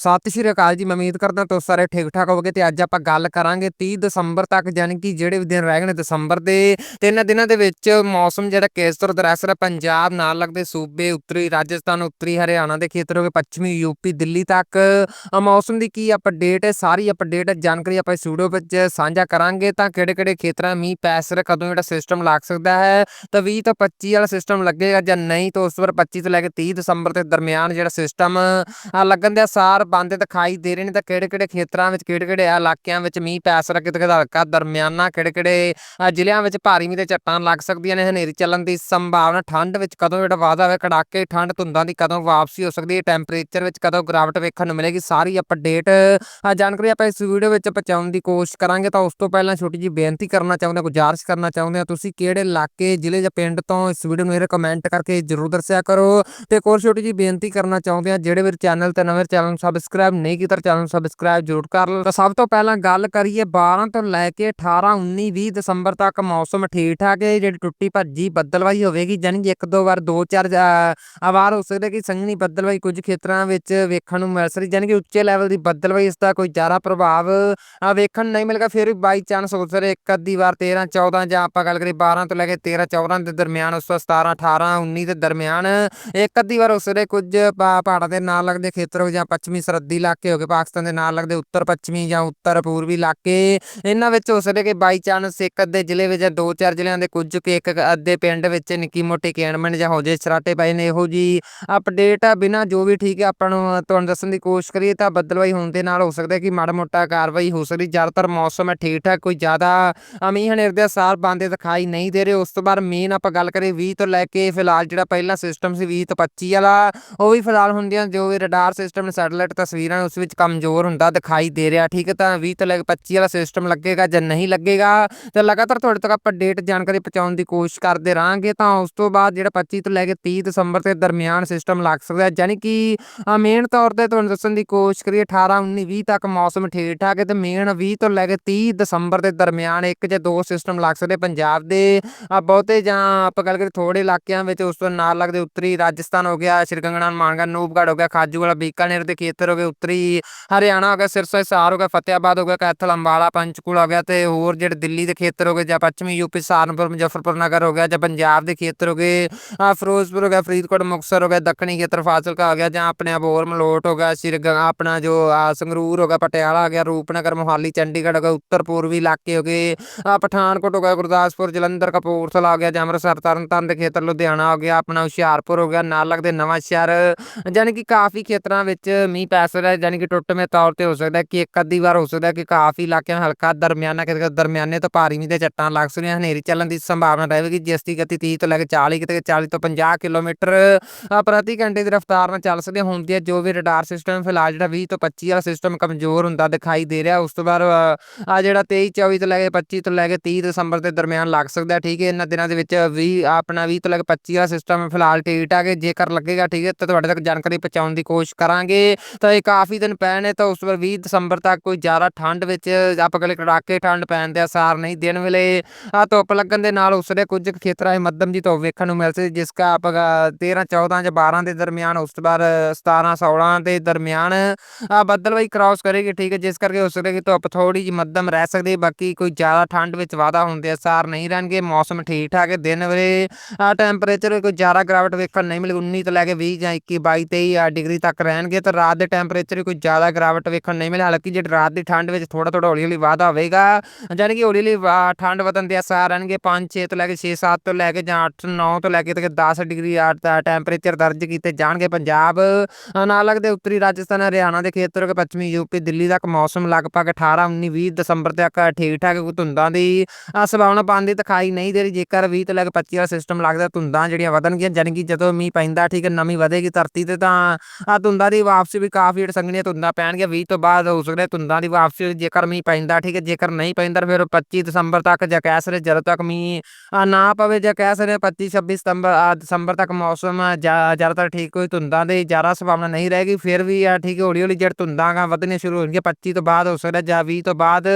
ਸਤਿ ਸ਼੍ਰੀ ਅਕਾਲ ਜੀ, ਮੈਂ ਉਮੀਦ ਕਰਦਾ ਤੁਸੀਂ ਸਾਰੇ ਠੀਕ ਠਾਕ ਹੋਵੋਗੇ ਤੇ ਅੱਜ ਆਪਾਂ ਗੱਲ ਕਰਾਂਗੇ 30 ਦਸੰਬਰ ਤੱਕ ਯਾਨੀ ਕਿ ਜਿਹੜੇ ਵੀ ਦਿਨ ਰਹਿ ਗਏ ਨੇ ਦਸੰਬਰ ਦੇ ਤਿੰਨ ਦਿਨਾਂ ਦੇ ਵਿੱਚ ਮੌਸਮ ਜਿਹੜਾ ਕਿਸ ਤਰ੍ਹਾਂ ਦਾ ਪੰਜਾਬ ਨਾਲ ਲੱਗਦੇ ਸੂਬੇ ਉੱਤਰੀ ਰਾਜਸਥਾਨ, ਉੱਤਰੀ ਹਰਿਆਣਾ ਦੇ ਖੇਤਰ ਹੋਗੇ ਪੱਛਮੀ ਯੂਪੀ ਦਿੱਲੀ ਤੱਕ ਮੌਸਮ ਦੀ ਕੀ ਅਪਡੇਟ ਹੈ, ਸਾਰੀ ਅਪਡੇਟ ਜਾਣਕਾਰੀ ਆਪਾਂ ਇਸ ਵੀਡੀਓ ਵਿੱਚ ਸਾਂਝਾ ਕਰਾਂਗੇ, ਤਾਂ ਕਿਹੜੇ ਕਿਹੜੇ ਖੇਤਰਾਂ ਮੀਂਹ ਪੈ ਸਕਦਾ ਕਦੋਂ ਜਿਹੜਾ ਸਿਸਟਮ ਲੱਗ ਸਕਦਾ ਹੈ, ਤਾਂ 20 ਤੋਂ 25 ਵਾਲਾ ਸਿਸਟਮ ਲੱਗੇਗਾ ਜਾਂ ਨਹੀਂ, ਤਾਂ ਉਸ ਵਾਰ 25 ਤੋਂ ਲੈ ਕੇ 30 ਦਸੰਬਰ ਦੇ ਦਰਮਿਆਨ ਜਿਹੜਾ ਸਿਸਟਮ ਲੱਗਣ ਦੇ ਅਸਾਰ ਬੰਦ ਦਿਖਾਈ ਦੇ ਰਹੇ ਨੇ ਤਾਂ ਕਿਹੜੇ ਕਿਹੜੇ ਖੇਤਰਾਂ ਵਿੱਚ ਕਿਹੜੇ ਕਿਹੜੇ ਇਲਾਕਿਆਂ ਵਿੱਚ ਮੀਂਹ ਪੈ ਸਕਦਾ ਕਿਤੇ ਹਲਕਾ ਦਰਮਿਆਨਾ ਕਿਹੜੇ ਕਿਹੜੇ ਜ਼ਿਲ੍ਹਿਆਂ ਵਿੱਚ ਭਾਰੀ ਮੀਂਹ ਦੇ ਝੱਟਾਂ ਲੱਗ ਸਕਦੀਆਂ ਨੇ। ਹਨੇਰੀ ਚੱਲਣ ਦੀ ਸੰਭਾਵਨਾ ਠੰਡ ਵਿੱਚ ਕਦੋਂ ਜਿਹੜਾ ਵਾਧਾ ਹੋਵੇ ਕੜਾਕੇ ਠੰਡ ਧੁੰਦਾਂ ਦੀ ਕਦੋਂ ਵਾਪਸੀ ਹੋ ਸਕਦੀ ਹੈ, ਟੈਂਪਰੇਚਰ ਵਿੱਚ ਕਦੋਂ ਗਿਰਾਵਟ ਵੇਖਣ ਨੂੰ ਮਿਲੇਗੀ, ਸਾਰੀ ਅਪਡੇਟ ਜਾਣਕਾਰੀ ਆਪਾਂ ਇਸ ਵੀਡੀਓ ਵਿੱਚ ਪਹੁੰਚਾਉਣ ਦੀ ਕੋਸ਼ਿਸ਼ ਕਰਾਂਗੇ। ਤਾਂ ਉਸ ਤੋਂ ਪਹਿਲਾਂ ਛੋਟੀ ਜੀ ਬੇਨਤੀ ਕਰਨਾ ਚਾਹੁੰਦੇ ਹਾਂ, ਗੁਜ਼ਾਰਿਸ਼ ਕਰਨਾ ਚਾਹੁੰਦੇ ਹਾਂ, ਤੁਸੀਂ ਕਿਹੜੇ ਇਲਾਕੇ, ਜ਼ਿਲ੍ਹੇ ਜਾਂ ਪਿੰਡ ਤੋਂ ਇਸ ਵੀਡੀਓ ਨੂੰ ਇਹ ਕਮੈਂਟ ਕਰਕੇ ਜਰੂਰ ਦੱਸਿਆ ਕਰੋ। ਤੇ ਇੱਕ ਹੋਰ ਛੋਟੀ ਜੀ ਬੇਨਤੀ ਕਰਨਾ ਚਾਹੁੰਦੇ ਹਾਂ, ਜਿਹੜੇ ਵੀਰ ਚੈਨਲ ਤੇ ਨਵੇਂ ਚੈਨਲ ਨੂੰ ਸਬਸਕ੍ਰਾਈਬ ਨਹੀਂ ਕੀਤਾ ਚੈਨਲ ਨੂੰ ਸਬਸਕ੍ਰਾਈਬ ਜ਼ਰੂਰ ਕਰ ਲਓ। ਤਾਂ ਸਭ ਤੋਂ ਪਹਿਲਾਂ ਗੱਲ ਕਰੀਏ 12 ਤੋਂ ਲੈ ਕੇ 18 19 20 ਦਸੰਬਰ ਤੱਕ ਮੌਸਮ ਠੀਕ ਠਾਕ ਹੈ। ਜਿਹੜੀ ਟੁੱਟੀ ਭੱਜੀ ਬੱਦਲਵਾਈ ਹੋਵੇਗੀ ਯਾਨੀ ਕਿ ਇੱਕ ਦੋ ਵਾਰ ਦੋ ਚਾਰ ਜਾ- ਵਾਰ ਹੋ ਸਕਦਾ ਕਿ ਸੰਘਣੀ ਬੱਦਲਵਾਈ ਕੁਝ ਖੇਤਰਾਂ ਵਿੱਚ ਵੇਖਣ ਨੂੰ ਮਿਲ ਸਕਦੀ ਯਾਨੀ ਕਿ ਉੱਚੇ ਲੈਵਲ ਦੀ ਬੱਦਲਵਾਈ ਇਸ ਦਾ ਕੋਈ ਜ਼ਿਆਦਾ ਪ੍ਰਭਾਵ ਵੇਖਣ ਨੂੰ ਨਹੀਂ ਮਿਲੇਗਾ। ਫਿਰ ਵੀ ਬਾਈ ਚਾਂਸ ਹੋ ਸਕਦਾ ਇੱਕ ਅੱਧੀ ਵਾਰ 13 14 ਜਾਂ ਆਪਾਂ ਗੱਲ ਕਰੀਏ 12 ਤੋਂ ਲੈ ਕੇ 13 14 ਦੇ ਦਰਮਿਆਨ, ਉਸ ਤੋਂ 17 18 19 ਦੇ ਦਰਮਿਆਨ, ਇੱਕ ਅੱਧੀ ਵਾਰ ਉਸ ਦੇ ਕੁਝ ਪਹਾੜਾਂ ਦੇ ਨਾਲ ਲੱਗਦੇ ਖੇਤਰ ਹੋ ਜਾਂ ਪੱਛਮੀ ਸਰਹੱਦੀ ਇਲਾਕੇ ਹੋ ਗਏ ਪਾਕਿਸਤਾਨ ਦੇ ਨਾਲ ਲੱਗਦੇ ਉੱਤਰ ਪੱਛਮੀ ਜਾਂ ਉੱਤਰ ਪੂਰਬੀ ਇਲਾਕੇ। ਇਹਨਾਂ ਵਿੱਚ ਹੋ ਸਕਦਾ ਕਿ ਬਾਈ ਚਾਂਸ ਇੱਕ ਅੱਧੇ ਜ਼ਿਲ੍ਹੇ ਵਿੱਚ ਜਾਂ ਦੋ ਚਾਰ ਜ਼ਿਲ੍ਹਿਆਂ ਦੇ ਕੁਝ ਕੁ ਇੱਕ ਅੱਧੇ ਪਿੰਡ ਵਿੱਚ ਨਿੱਕੀ ਮੋਟੀ ਕੇਣਮਣ ਜਾਂ ਹੋ ਜੇ ਸਰਾਟੇ ਪਏ ਨੇ। ਇਹੋ ਜੀ ਅਪਡੇਟ ਆ ਬਿਨਾ ਜੋ ਵੀ ਠੀਕ ਹੈ ਆਪਾਂ ਨੂੰ ਤੁਹਾਨੂੰ ਦੱਸਣ ਦੀ ਕੋਸ਼ਿਸ਼ ਕਰੀਏ ਤਾਂ ਬੱਦਲਵਾਈ ਹੋਣ ਦੇ ਨਾਲ ਹੋ ਸਕਦਾ ਕਿ ਮਾੜਾ ਮੋਟਾ ਕਾਰਵਾਈ ਹੋ ਸਕਦੀ। ਜ਼ਿਆਦਾਤਰ ਮੌਸਮ ਹੈ ਠੀਕ ਠਾਕ ਕੋਈ ਜ਼ਿਆਦਾ ਅ, ਮੀਂਹ ਹਨੇਰ ਦੇ ਅਸਾਰ ਬੰਦੇ ਦਿਖਾਈ ਨਹੀਂ ਦੇ ਰਹੇ। ਉਸ ਤੋਂ ਬਾਅਦ ਮੇਨ ਆਪਾਂ ਗੱਲ ਕਰੀਏ 20 ਤੋਂ ਲੈ ਕੇ ਫਿਲਹਾਲ ਜਿਹੜਾ ਪਹਿਲਾ ਸਿਸਟਮ ਸੀ 20 ਤੋਂ 25 ਵਾਲਾ ਉਹ ਵੀ ਫਿਲਹਾਲ ਹੁੰਦੀਆਂ ਜੋ ਵੀ ਰਡਾਰ ਸਿਸਟਮ ਨੇ ਸੈਟਲਾਈਟ ਤਸਵੀਰਾਂ ਉਸ ਵਿੱਚ ਕਮਜ਼ੋਰ ਹੁੰਦਾ, ਦਿਖਾਈ ਦੇ ਰਿਹਾ, ਠੀਕ ਹੈ, ਤਾਂ 20 ਤੋਂ ਲੈ ਕੇ 25 ਵਾਲਾ ਸਿਸਟਮ ਲੱਗੇਗਾ, ਜਾਂ ਨਹੀਂ ਲੱਗੇਗਾ, ਤੇ ਲਗਾਤਾਰ ਤੁਹਾਡੇ ਤੱਕ ਆਪਾਂ ਡੇਟ ਜਾਣਕਾਰੀ ਪਹੁੰਚਾਉਣ ਦੀ ਕੋਸ਼ਿਸ਼ ਕਰਦੇ ਰਹਾਂਗੇ, ਤਾਂ ਉਸ ਤੋਂ ਬਾਅਦ ਜਿਹੜਾ 25 ਤੋਂ ਲੈ ਕੇ 30 ਦਸੰਬਰ ਦੇ ਦਰਮਿਆਨ ਸਿਸਟਮ ਲੱਗ ਸਕਦਾ ਹੈ। ਯਾਨੀ ਕਿ ਮੇਨ ਤੌਰ ਤੇ ਤੁਹਾਨੂੰ ਦੱਸਣ ਦੀ ਕੋਸ਼ਿਸ਼ ਕਰੀਏ 18 19 20 ਤੱਕ ਮੌਸਮ ਠੀਕ ਠਾਕ ਹੈ, ਤੇ ਮੇਨ 20 ਤੋਂ ਲੈ ਕੇ 30 ਦਸੰਬਰ ਦੇ ਦਰਮਿਆਨ ਇੱਕ ਜਾਂ ਦੋ ਸਿਸਟਮ ਲੱਗ ਸਕਦੇ ਪੰਜਾਬ ਦੇ ਬਹੁਤੇ ਜਾਂ ਆਪਾਂ ਗੱਲ ਕਰੀਏ ਥੋੜੇ ਇਲਾਕਿਆਂ ਵਿੱਚ ਉਸ ਤੋਂ ਨਾਲ ਲੱਗਦੇ ਉੱਤਰੀ ਰਾਜਸਥਾਨ ਹੋ ਗਿਆ, ਸ਼੍ਰੀ ਕੰਗਣਾ ਮਾਨਗਾ ਨੂਪਗੜ ਹੋ ਗਿਆ, ਖਾਜੂਵਾਲਾ, ਬੀਕਾਨੇਰ ਦੇ ਖੇਤਰ ਹੋ ਗਏ ਉੱਤਰੀ ਹਰਿਆਣਾ ਹੋ ਗਿਆ ਸਿਰਸਾ ਹਿਸਾਰ ਹੋ ਗਿਆ ਫਤਿਆਬਾਦ ਹੋ ਗਿਆ ਕੈਥਲ ਅੰਬਾਲਾ ਪੰਚਕੂਲਾ ਹੋ ਗਿਆ ਤੇ ਹੋਰ ਜਿਹੜੇ ਦਿੱਲੀ ਦੇ ਖੇਤਰ ਹੋ ਗਏ ਜਾਂ ਪੱਛਮੀ ਯੂਪੀ ਸਹਾਰਨਪੁਰ ਮੁਜ਼ੱਫਰਪੁਰ ਨਗਰ ਹੋ ਗਿਆ ਜਾਂ ਪੰਜਾਬ ਦੇ ਖੇਤਰ ਹੋ ਗਏ ਫਿਰੋਜ਼ਪੁਰ ਹੋ ਗਿਆ ਫਰੀਦਕੋਟ ਮੁਕਤਸਰ ਹੋ ਗਿਆ ਦੱਖਣੀ ਖੇਤਰ ਫਾਜ਼ਿਲਕਾ ਹੋ ਗਿਆ ਜਾਂ ਆਪਣੇ ਅਬੋਹਰ ਮਲੋਟ ਹੋ ਗਿਆ ਸ਼੍ਰੀ ਆਪਣਾ ਜੋ ਸੰਗਰੂਰ ਹੋ ਗਿਆ ਪਟਿਆਲਾ ਹੋ ਗਿਆ ਰੂਪਨਗਰ ਮੋਹਾਲੀ ਚੰਡੀਗੜ੍ਹ ਹੋ ਗਿਆ ਉੱਤਰ ਪੂਰਬੀ ਇਲਾਕੇ ਹੋ ਗਏ ਪਠਾਨਕੋਟ ਹੋ ਗਿਆ ਗੁਰਦਾਸਪੁਰ ਜਲੰਧਰ ਕਪੂਰਥਲਾ ਹੋ ਗਿਆ ਜਾਂ ਅੰਮ੍ਰਿਤਸਰ ਤਰਨਤਾਰਨ ਦੇ ਖੇਤਰ ਲੁਧਿਆਣਾ ਹੋ ਗਿਆ ਆਪਣਾ ਹੁਸ਼ਿਆਰਪੁਰ ਹੋ ਗਿਆ ਨਾਲ ਦੇ ਨਵਾਂ ਸ਼ਹਿਰ ਯਾਨੀ ਕਿ ਕਾਫੀ ਖੇਤਰਾਂ ਵਿੱਚ ਮੀਂਹ ਪੈ ਸਕਦਾ ਹੈ ਯਾਨੀ ਕਿ ਟੁੱਟਵੇਂ ਤੌਰ ਤੇ ਹੋ ਸਕਦਾ ਹੈ ਕਿ ਇੱਕ ਅੱਧੀ ਵਾਰ ਹੋ ਸਕਦਾ ਕਿ ਕਾਫੀ ਇਲਾਕਿਆਂ ਹਲਕਾ ਦਰਮਿਆਨਾ ਕਿਤੇ ਦਰਮਿਆਨੇ ਤੋਂ ਭਾਰੀ ਮੀਂਹ ਦੇ ਚੱਟਾਂ ਲੱਗ ਸਕਦੀਆਂ, ਹਨੇਰੀ ਚੱਲਣ ਦੀ ਸੰਭਾਵਨਾ ਰਹੇਗੀ, ਜਿਸ ਦੀ ਗਤੀ 30 ਤੋਂ ਲੈ ਕੇ 40 ਕਿਤੇ 40 ਤੋਂ 50 ਕਿਲੋਮੀਟਰ ਪ੍ਰਤੀ ਘੰਟੇ ਦੀ ਰਫ਼ਤਾਰ ਨਾਲ ਚੱਲ ਸਕਦੀਆਂ ਹੁੰਦੀ ਹੈ, ਜੋ ਵੀ ਰਡਾਰ ਸਿਸਟਮ ਫਿਲਹਾਲ ਜਿਹੜਾ 20 ਤੋਂ 25 ਵਾਲਾ ਸਿਸਟਮ ਕਮਜ਼ੋਰ ਹੁੰਦਾ ਦਿਖਾਈ ਦੇ ਰਿਹਾ, ਉਸ ਤੋਂ ਬਾਅਦ ਆ ਜਿਹੜਾ 23 24 ਤੋਂ ਲੈ ਕੇ 25 ਤੋਂ ਲੈ ਕੇ 30 ਦਸੰਬਰ ਦੇ ਦਰਮਿਆਨ ਲੱਗ ਸਕਦਾ, ਠੀਕ ਹੈ, ਇਹਨਾਂ ਦਿਨਾਂ ਦੇ ਵਿੱਚ 20 ਆਪਣਾ 20 ਤੋਂ ਲੈ ਕੇ 25 ਵਾਲਾ ਸਿਸਟਮ ਫਿਲਹਾਲ ਠੀਕ ਠਾਕ ਹੈ, ਜੇਕਰ ਲੱਗੇਗਾ ਠੀਕ ਹੈ, ਤਾਂ ਤੁਹਾਡੇ ਤੱਕ ਜਾਣਕਾਰੀ ਪਹੁੰਚਾਉਣ ਦੀ ਕੋਸ਼ਿਸ਼ ਕਰਾਂਗੇ। ਤਾਂ ਇਹ ਕਾਫੀ ਦਿਨ ਪਏ ਨੇ ਤਾਂ ਉਸ ਵਾਰ 20 ਦਸੰਬਰ ਤੱਕ ਕੋਈ ਜ਼ਿਆਦਾ ਠੰਡ ਵਿੱਚ ਆਪਾਂ ਕਹਿੰਦੇ ਕੜਾਕੇ ਠੰਡ ਪੈਣ ਦੇ ਅਸਾਰ ਨਹੀਂ ਦਿਨ ਵੇਲੇ। ਆ ਧੁੱਪ ਲੱਗਣ ਦੇ ਨਾਲ ਉਸਦੇ ਕੁਝ ਖੇਤਰਾਂ 'ਚ ਮੱਧਮ ਜੀ ਧੁੱਪ ਵੇਖਣ ਨੂੰ ਮਿਲ ਸਕਦੀ ਜਿਸ ਕਾ ਆਪਾਂ 13 14 ਜਾਂ 12 ਦੇ ਦਰਮਿਆਨ, ਉਸ ਤੋਂ ਬਾਅਦ 17 16 ਦੇ ਦਰਮਿਆਨ ਆ ਬੱਦਲਵਾਈ ਕ੍ਰਾਸ ਕਰੇਗੀ, ਠੀਕ ਹੈ, ਜਿਸ ਕਰਕੇ ਹੋ ਸਕਦਾ ਕਿ ਧੁੱਪ ਥੋੜੀ ਜਿਹੀ ਮੱਧਮ ਰਹਿ ਸਕਦੀ ਬਾਕੀ ਕੋਈ ਜ਼ਿਆਦਾ ਠੰਡ ਵਿੱਚ ਵਾਧਾ ਹੋਣ ਦੇ ਅਸਾਰ ਨਹੀਂ ਰਹਿਣਗੇ, ਮੌਸਮ ਠੀਕ ਠਾਕ ਹੈ, ਦਿਨ ਵੇਲੇ ਆ ਟੈਂਪਰੇਚਰ ਕੋਈ ਜ਼ਿਆਦਾ ਗਿਰਾਵਟ ਵੇਖਣ ਨਹੀਂ ਮਿਲੇਗੀ 19 ਤੋਂ ਲੈ ਕੇ 20 ਜਾਂ 21 22 23 ਡਿਗਰੀ ਤੱਕ ਰਹਿਣਗੇ, ਤੇ ਰਾਤ ਦੇ ਟੈਂਪਰੇਚਰ ਕੋਈ ਜ਼ਿਆਦਾ ਗਿਰਾਵਟ ਵੇਖਣ ਨਹੀਂ ਮਿਲੇ ਹਾਲਾਂਕਿ ਜਿਹੜੀ ਰਾਤ ਦੀ ਠੰਡ ਵਿੱਚ ਥੋੜਾ ਥੋੜਾ ਹੌਲੀ ਹੌਲੀ ਵਾਧਾ ਹੋਵੇਗਾ ਯਾਨੀ ਕਿ ਹੌਲੀ ਹੌਲੀ ਵਾ- ਠੰਡ ਵਧਣ ਦੇ ਅਸਾਰ ਰਹਿਣਗੇ 5 6 ਤੋਂ ਲੈ ਕੇ 6 7 ਤੋਂ ਲੈ ਕੇ ਜਾਂ 8 9 ਤੋਂ ਲੈ ਕੇ ਤੱਕ 10 ਡਿਗਰੀ ਆ ਟੈਂਪਰੇਚਰ ਦਰਜ ਕੀਤੇ ਜਾਣਗੇ ਪੰਜਾਬ। ਅ, ਨਾਲ ਲੱਗਦੇ ਉੱਤਰੀ ਰਾਜਸਥਾਨ ਹਰਿਆਣਾ ਦੇ ਖੇਤਰ ਕੇ ਪੱਛਮੀ ਯੂਪੀ ਦਿੱਲੀ ਤੱਕ ਮੌਸਮ ਲਗਭਗ 18 19 20 ਦਸੰਬਰ ਤੱਕ ਠੀਕ ਠਾਕ ਧੁੰਦਾਂ ਦੀ ਅ, ਸੰਭਾਵਨਾ ਪਾਉਣ ਦਿਖਾਈ ਨਹੀਂ ਦੇ ਰਹੀ ਜੇਕਰ 20 ਤੋਂ ਲੈ ਕੇ 25 ਵਾਲਾ ਸਿਸਟਮ ਲੱਗਦਾ ਧੁੰਦਾਂ ਜਿਹੜੀਆਂ ਵਧਣਗੀਆਂ ਯਾਨੀ ਕਿ ਜਦੋਂ ਮੀਂਹ ਪੈਂਦਾ ਠੀਕ ਹੈ ਨਮੀ ਵਧੇਗੀ ਧਰਤੀ ਤੇ ਤਾਂ ਆ ਧੁੰਦਾਂ ਦੀ ਵਾਪਸੀ ਵੀ ਕਾਫੀ ਸੰਘਣੀਆਂ ਧੁੰਦਾਂ ਪੈਣਗੀਆਂ 20 ਤੋਂ ਬਾਅਦ ਹੋ ਸਕਦਾ ਧੁੰਦਾਂ ਦੀ ਵਾਪਸੀ ਜੇਕਰ ਮੀਂਹ ਪੈਂਦਾ, ਠੀਕ ਹੈ, ਜੇਕਰ ਨਹੀਂ ਪੈਂਦਾ, ਫਿਰ 25 ਦਸੰਬਰ ਤੱਕ ਜਾਂ ਕਹਿ ਸਕਦੇ ਜਦੋਂ ਤੱਕ ਮੀਂਹ ਨਾ ਪਵੇ ਜਾਂ ਕਹਿ ਸਕਦੇ 25 26 ਸਤੰਬਰ ਦਸੰਬਰ ਤੱਕ ਮੌਸਮ ਜ਼ਿਆ- ਜ਼ਿਆਦਾਤਰ ਠੀਕ ਹੋਈ ਧੁੰਦਾਂ ਦੀ ਜ਼ਿਆਦਾ ਸੰਭਾਵਨਾ ਨਹੀਂ ਰਹੇਗੀ, ਫਿਰ ਵੀ ਆ ਠੀਕ ਹੌਲੀ ਹੌਲੀ ਜਿਹੜਾ ਧੁੰਦਾਂ ਗਾ ਵਧਣੀਆਂ ਸ਼ੁਰੂ ਹੋਣਗੀਆਂ 25 ਤੋਂ ਬਾਅਦ ਹੋ ਸਕਦਾ ਜਾਂ 20 ਤੋਂ ਬਾਅਦ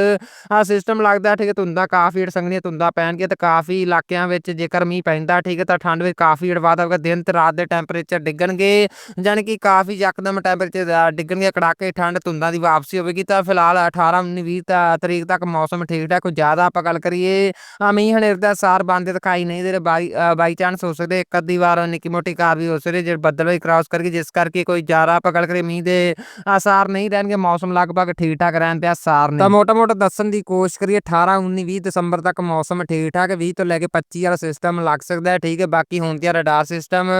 ਆ ਸਿਸਟਮ ਲੱਗਦਾ, ਠੀਕ ਹੈ, ਧੁੰਦਾਂ ਕਾਫੀ ਜਿਹੜੀ ਸੰਘਣੀਆਂ ਧੁੰਦਾਂ ਪੈਣਗੀਆਂ, ਤੇ ਕਾਫੀ ਇਲਾਕਿਆਂ ਵਿੱਚ ਜੇਕਰ ਮੀਂਹ ਪੈਂਦਾ, ਠੀਕ ਹੈ, ਤਾਂ ਠੰਡ ਵਿੱਚ ਕਾਫੀ ਜਿਹੜਾ ਵਾਧਾ ਹੋਵੇਗਾ, ਦਿਨ ਤੇ ਰਾਤ ਦੇ ਟੈਂਪਰੇਚਰ ਡਿੱਗਣਗੇ ਯਾਨੀ ਕਿ ਕਾਫੀ ਯਕਦਮ ਟੈਂਪਰੇਚਰ ਡਿੱਗਣਗੇ ਕੜਾਕੇ ਠੰਡ ਧੁੰਦਾਂ ਦੀ ਵਾਪਸੀ ਹੋਵੇਗੀ ਤਾਂ ਫਿਲਹਾਲ 18 19 20 ਤਰੀਕ ਤੱਕ ਮੌਸਮ ਠੀਕ ਠਾਕ ਕੋਈ ਜ਼ਿਆਦਾ ਆਪਾਂ ਗੱਲ ਕਰੀਏ ਮੀਂਹ ਹਨੇਰ ਦਾ ਸਾਰ ਬੰਦੇ ਦਿਖਾਈ ਨਹੀਂ ਦੇ ਰਹੇ, ਬਾਈ ਚਾਂਸ ਹੋ ਸਕਦੇ ਇੱਕ ਅੱਧੀ ਵਾਰ ਨਿੱਕੀ ਮੋਟੀ ਕਾਰ ਵੀ ਹੋ ਸਕਦੀ ਜੇ ਬੱਦਲ ਵੀ ਕ੍ਰਾਸ ਕਰਕੇ ਜਿਸ ਕਰਕੇ ਕੋਈ ਜ਼ਿਆਦਾ ਆਪਾਂ ਗੱਲ ਕਰੀਏ ਮੀਂਹ ਦੇ ਆਸਾਰ ਨਹੀਂ ਰਹਿਣਗੇ, ਮੌਸਮ ਲਗਭਗ ਠੀਕ ਠਾਕ ਰਹਿਣ ਦੇ ਆਸਾਰ ਨੇ ਤਾਂ ਮੋਟਾ ਮੋਟਾ ਦੱਸਣ ਦੀ ਕੋਸ਼ਿਸ਼ ਕਰੀਏ 18 19 20 ਦਸੰਬਰ ਤੱਕ ਮੌਸਮ ਠੀਕ ਠਾਕ ਹੈ 20 ਤੋਂ ਲੈ ਕੇ 25 ਵਾਲਾ ਸਿਸਟਮ ਲੱਗ ਸਕਦਾ ਹੈ, ਠੀਕ ਹੈ, ਬਾਕੀ ਹੁਣ ਦੀ ਰਡਾਰ ਸਿਸਟਮ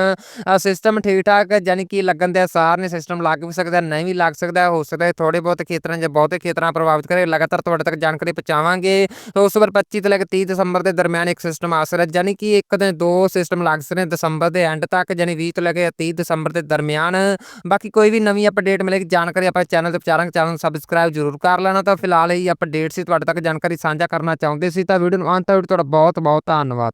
ਸਿਸਟਮ ਠੀਕ ਠਾਕ ਯਾਨੀ ਕਿ ਲੱਗਣ ਦੇ ਆਸਾਰ ਨੇ ਸਿਸਟਮ ਲੱਗ ਵੀ ਸਕਦਾ, ਨਹੀਂ ਵੀ ਲੱਗ ਸਕਦਾ, ਹੋ ਸਕਦਾ ਹੈ ਥੋੜੇ ਬਹੁਤ ਖੇਤਰਾਂ ਜਾਂ ਬਹੁਤੇ ਖੇਤਰਾਂ ਪ੍ਰਭਾਵਿਤ ਕਰੇ। ਲਗਾਤਾਰ ਤੁਹਾਡੇ ਤੱਕ ਜਾਣਕਾਰੀ ਪਹੁੰਚਾਵਾਂਗੇ। ਉਸ ਵਾਰ 25 ਤੋਂ ਲੈ ਕੇ 30 ਦਸੰਬਰ ਦੇ ਦਰਮਿਆਨ ਇੱਕ ਸਿਸਟਮ ਆ ਸਕਦਾ ਯਾਨੀ ਕਿ ਇੱਕ ਦਿਨ ਦੋ ਸਿਸਟਮ ਲੱਗ ਸਕਦੇ ਦਸੰਬਰ ਦੇ ਐਂਡ ਤੱਕ ਯਾਨੀ 20 ਤੋਂ ਲੈ ਕੇ 30 ਦਸੰਬਰ ਦੇ ਦਰਮਿਆਨ। ਬਾਕੀ ਕੋਈ ਵੀ ਨਵੀਂ ਅਪਡੇਟ ਮਿਲੇਗੀ, ਜਾਣਕਾਰੀ ਆਪਾਂ ਚੈਨਲ ਤੇ ਪਹੁੰਚਾਰਾਂਗੇ ਚੈਨਲ ਨੂੰ ਸਬਸਕ੍ਰਾਈਬ ਜ਼ਰੂਰ ਕਰ ਲੈਣਾ। ਤਾਂ ਫਿਲਹਾਲ ਇਹ ਅਪਡੇਟ ਸੀ, ਤੁਹਾਡੇ ਤੱਕ ਜਾਣਕਾਰੀ ਸਾਂਝਾ ਕਰਨਾ ਚਾਹੁੰਦੇ ਸੀ। ਤਾਂ ਵੀਡੀਓ ਨੂੰ ਅੰਤ ਤੱਕ ਤੁਹਾਡਾ ਬਹੁਤ ਬਹੁਤ ਧੰਨਵਾਦ।